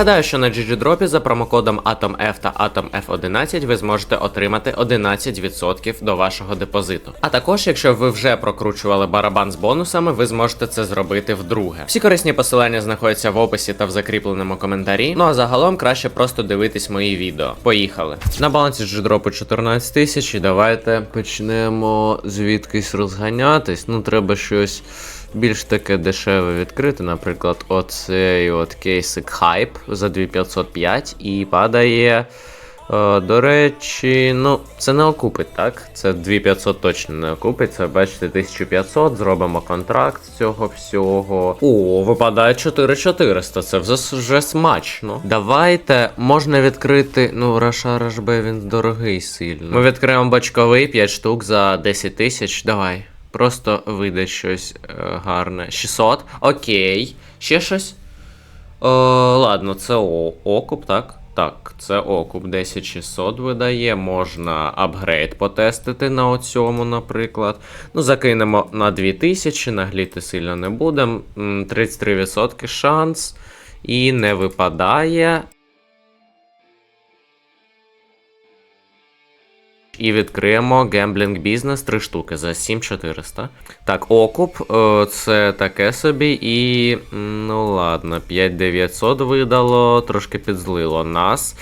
Нагадаю, що на GGDrop за промокодом AtomF та AtomF11 ви зможете отримати 11% до вашого депозиту. А також, якщо ви вже прокручували барабан з бонусами, ви зможете це зробити вдруге. Всі корисні посилання знаходяться в описі та в закріпленому коментарі. Ну а загалом краще просто дивитись мої відео. Поїхали. На балансі GGDrop 14 тисяч, і давайте почнемо звідкись розганятись. Ну, треба щось більш таке дешеве відкрити. Наприклад, оцей от кейсик Hype за 2505 і падає. Е, до речі, ну, це не окупить, так? Це 2500 точно не окупить. Це бачите, 1500. Зробимо контракт з цього всього. О, випадає 4400. Це вже, смачно. Давайте можна відкрити. Ну, Раша Б, він дорогий сильно. Ми відкриємо бочковий 5 штук за 10 тисяч. Давай. Просто вийде щось е, гарне. 600. Окей. Ще щось? О, ладно, це о, окуп, так? Так, це окуп 10600 видає. Можна апгрейд потестити на оцьому, наприклад. Ну, закинемо на 2000, нагліти сильно не будемо. 33% шанс. І не випадає. І відкриємо гемблінг бізнес 3 штуки за 7400. Так, окуп, е, це таке собі. І. Ну ладно, 5900 видало, трошки підзлило нас.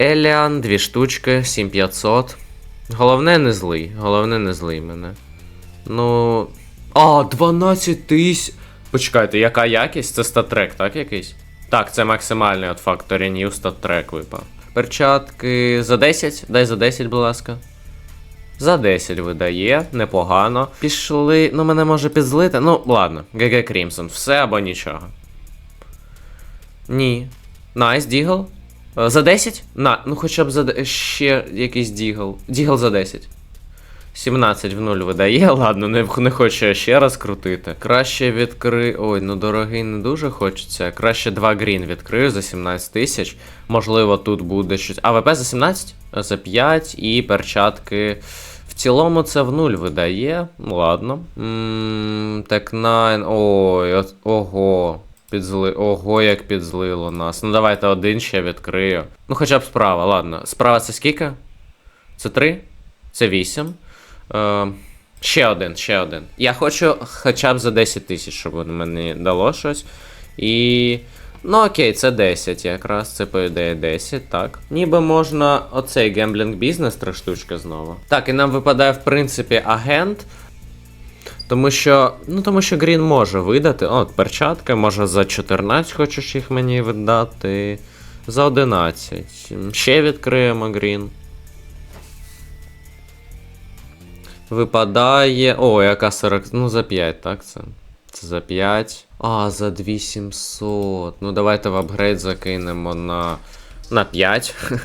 Еліан, 2 штучки, 7500. Головне не злий. Головне не злий мене. Ну. А, 12 тисяч. Почекайте, яка якість? Це статрек, так якийсь? Так, це максимальний от Factory New статрек випав. Перчатки за 10? Дай за 10, будь ласка. За 10 видає, непогано. Пішли. Ну, мене може підзлити. Ну, ладно, ГГ Крімсон, все або нічого. Ні. Найс, Дігл. Е, За 10? На, ну хоча б за ще якийсь Дігл. Дігл за 10. 17 в 0 видає, ладно, не, не хочу ще раз крутити. Краще відкри. Ой, ну дорогий не дуже хочеться. Краще 2 грін відкрию за 17 тисяч. Можливо, тут буде щось. АВП за 17? За 5 і перчатки. В цілому це в 0 видає. Ладно. Так 9. Ой, от, ого. Підзли... Ого, як підзлило нас. Ну давайте один ще відкрию. Ну хоча б справа, ладно. Справа це скільки? Це 3? Це 8. Е, ще один, ще один. Я хочу хоча б за 10 тисяч, щоб мені дало щось. І. Ну окей, це 10 якраз, це по ідеї 10, так. Ніби можна оцей гемблінг бізнес три штучки знову. Так, і нам випадає, в принципі, агент. Тому що. Ну, тому що Грін може видати. От, перчатки, може за 14 хочеш їх мені видати. За 11. Ще відкриємо Грін. Випадає. О, яка 40. Ну, за 5, так це. Це за 5. А, за 2700. Ну, давайте в апгрейд закинемо на. на 5.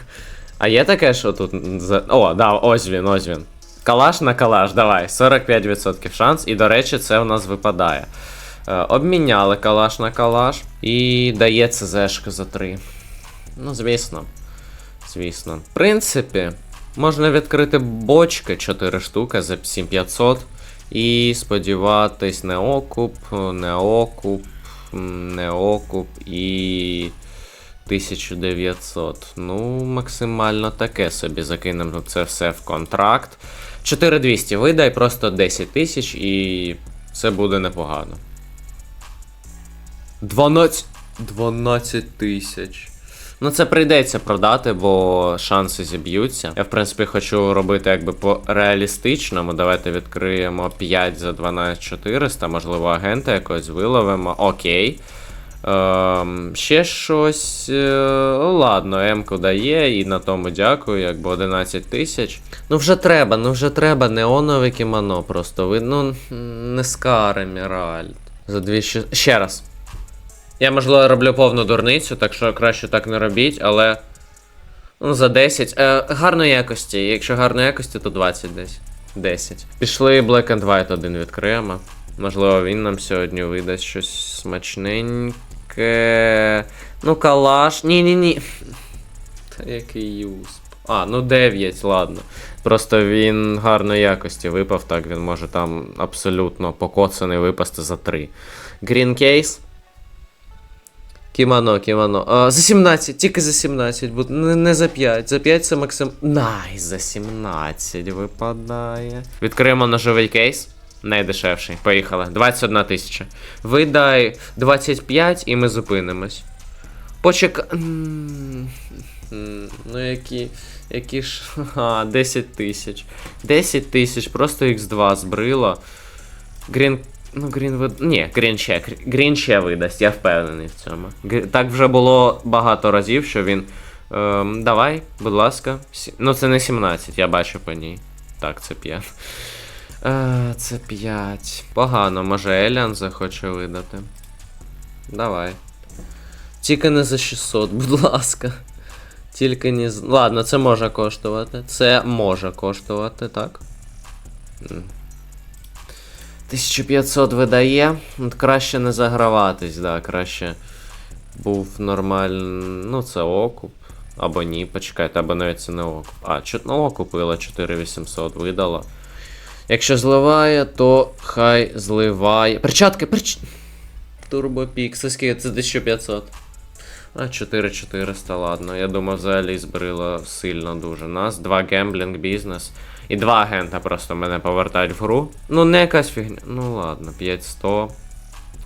А є таке, що тут. за- О, да, ось він, ось він. Калаш на калаш, давай. 45% шанс. І, до речі, це в нас випадає. Е, обміняли калаш на калаш. І дає ЦЗшка за 3. Ну, звісно. Звісно. В принципі, можна відкрити бочки 4 штуки за 7500. І сподіватись не окуп, не окуп, не окуп і 1900. Ну, максимально таке собі закинемо це все в контракт. 4200 видай, просто 10 тисяч і це буде непогано. 12. 12 тисяч. Ну, це прийдеться продати, бо шанси зіб'ються. Я, в принципі, хочу робити якби по реалістичному. Давайте відкриємо 5 за 12400, можливо, агента якось виловимо. Окей. Ем, ще щось. Е, ладно, М-ку дає, і на тому дякую, якби 11 тисяч. Ну вже треба, ну вже треба неонове кімоно просто. Ви, ну, не скари, Міральд. За дві ще. Ще раз. Я, можливо, роблю повну дурницю, так що краще так не робіть, але. Ну, за 10. Е, гарної якості. Якщо гарної якості, то 20 десь. 10. Пішли Black and White один відкриємо. Можливо, він нам сьогодні видасть щось смачненьке. Ну, калаш. Ні-ні-ні. Та який юсп. А, ну 9, ладно. Просто він гарної якості випав, так він може там абсолютно покоцаний випасти за 3. Green Case. Кімано, кімано. А, за 17, тільки за 17, бо не, не за 5. За 5 це максим. Найс, за 17 випадає. Відкриємо ножовий кейс. Найдешевший. Поїхали. 21 тисяча. Видай 25 і ми зупинимось. Почек. Ну які. Які ж. А, 10 тисяч. 10 тисяч, просто X2 збрило. Грін. Ну, Грін вид... Ні, Грін ще. Грін ще видасть, я впевнений в цьому. Так вже було багато разів, що він. Ем, давай, будь ласка. Ну, це не 17, я бачу по ній. Так, це 5. Е, це 5. Погано, може Еліан захоче видати. Давай. Тільки не за 600, будь ласка. Тільки не. Ладно, це може коштувати. Це може коштувати, так? М. 1500 видає. От краще не заграватись, да, краще був нормальний. Ну, це окуп. Або ні, почекайте, або навіть це не окуп. А, чо... ну, окупила 4800 видала. Якщо зливає, то хай зливає. Перчатки, перч... Турбопік, скільки? Це 1500. А, 4400, ладно. Я думав, взагалі збрила сильно дуже. Нас два гемблінг бізнес. І два агента просто мене повертають в гру. Ну, не якась фігня. Ну ладно, 5100.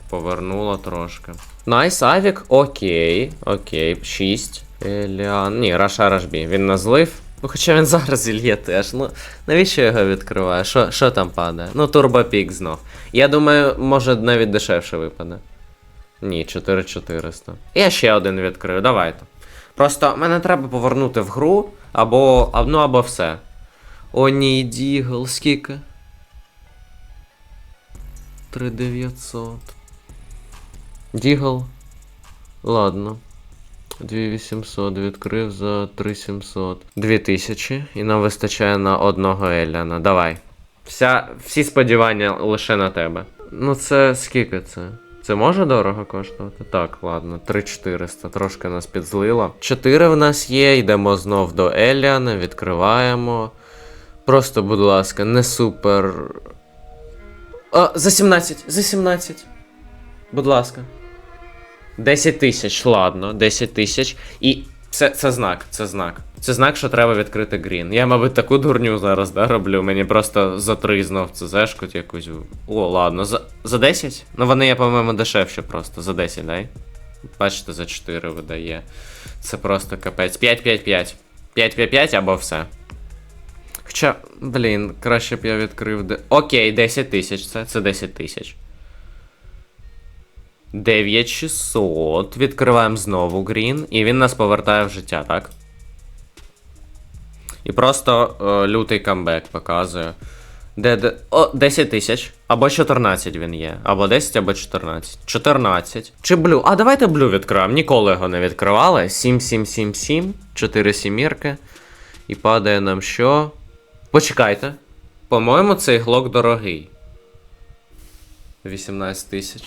Повернуло трошки. Найс, авік, окей, окей, 6. Еліан. Ні, Раша Рашбі. Він на злив. Ну, хоча він зараз зільє теж. Ну, навіщо його відкриваю? Що там падає? Ну, турбопік знов. Я думаю, може навіть дешевше випаде. Ні, 4400. Я ще один відкрию, давайте. Просто мене треба повернути в гру, або. а- Ну, або все. О, ні, Дігл, скільки? 3900. Дігл. Ладно. 2800 відкрив за 3700. 2000. І нам вистачає на одного Еліана. Давай. Вся, всі сподівання лише на тебе. Ну це скільки це? Це може дорого коштувати? Так, ладно, 3400, трошки нас підзлило. 4 в нас є, йдемо знов до Еліана, відкриваємо. Просто, будь ласка, не супер. А, за 17, за 17. Будь ласка. 10 тисяч, ладно, 10 тисяч. І це, це знак, це знак. Це знак, що треба відкрити грін. Я, мабуть, таку дурню зараз да, роблю. Мені просто за 3 знов це зешкуть якусь. О, ладно, за, за 10? Ну вони, я, по-моєму, дешевше просто. За 10, дай. Бачите, за 4 видає. Це просто капець. 5-5-5. 5-5-5 або все. Хоча, блін, краще б я відкрив. Окей, 10 тисяч це. Це 10 тисяч. 9600. Відкриваємо знову грін, і він нас повертає в життя, так? І просто е, лютий камбек показує. Де, де. О, 10 тисяч. Або 14 він є. Або 10, або 14. 14. Чи блю? А давайте блю відкриваємо. Ніколи його не відкривали. 7777. 4 сімірки. І падає нам що? Почекайте. По-моєму, цей глок дорогий. 18 тисяч.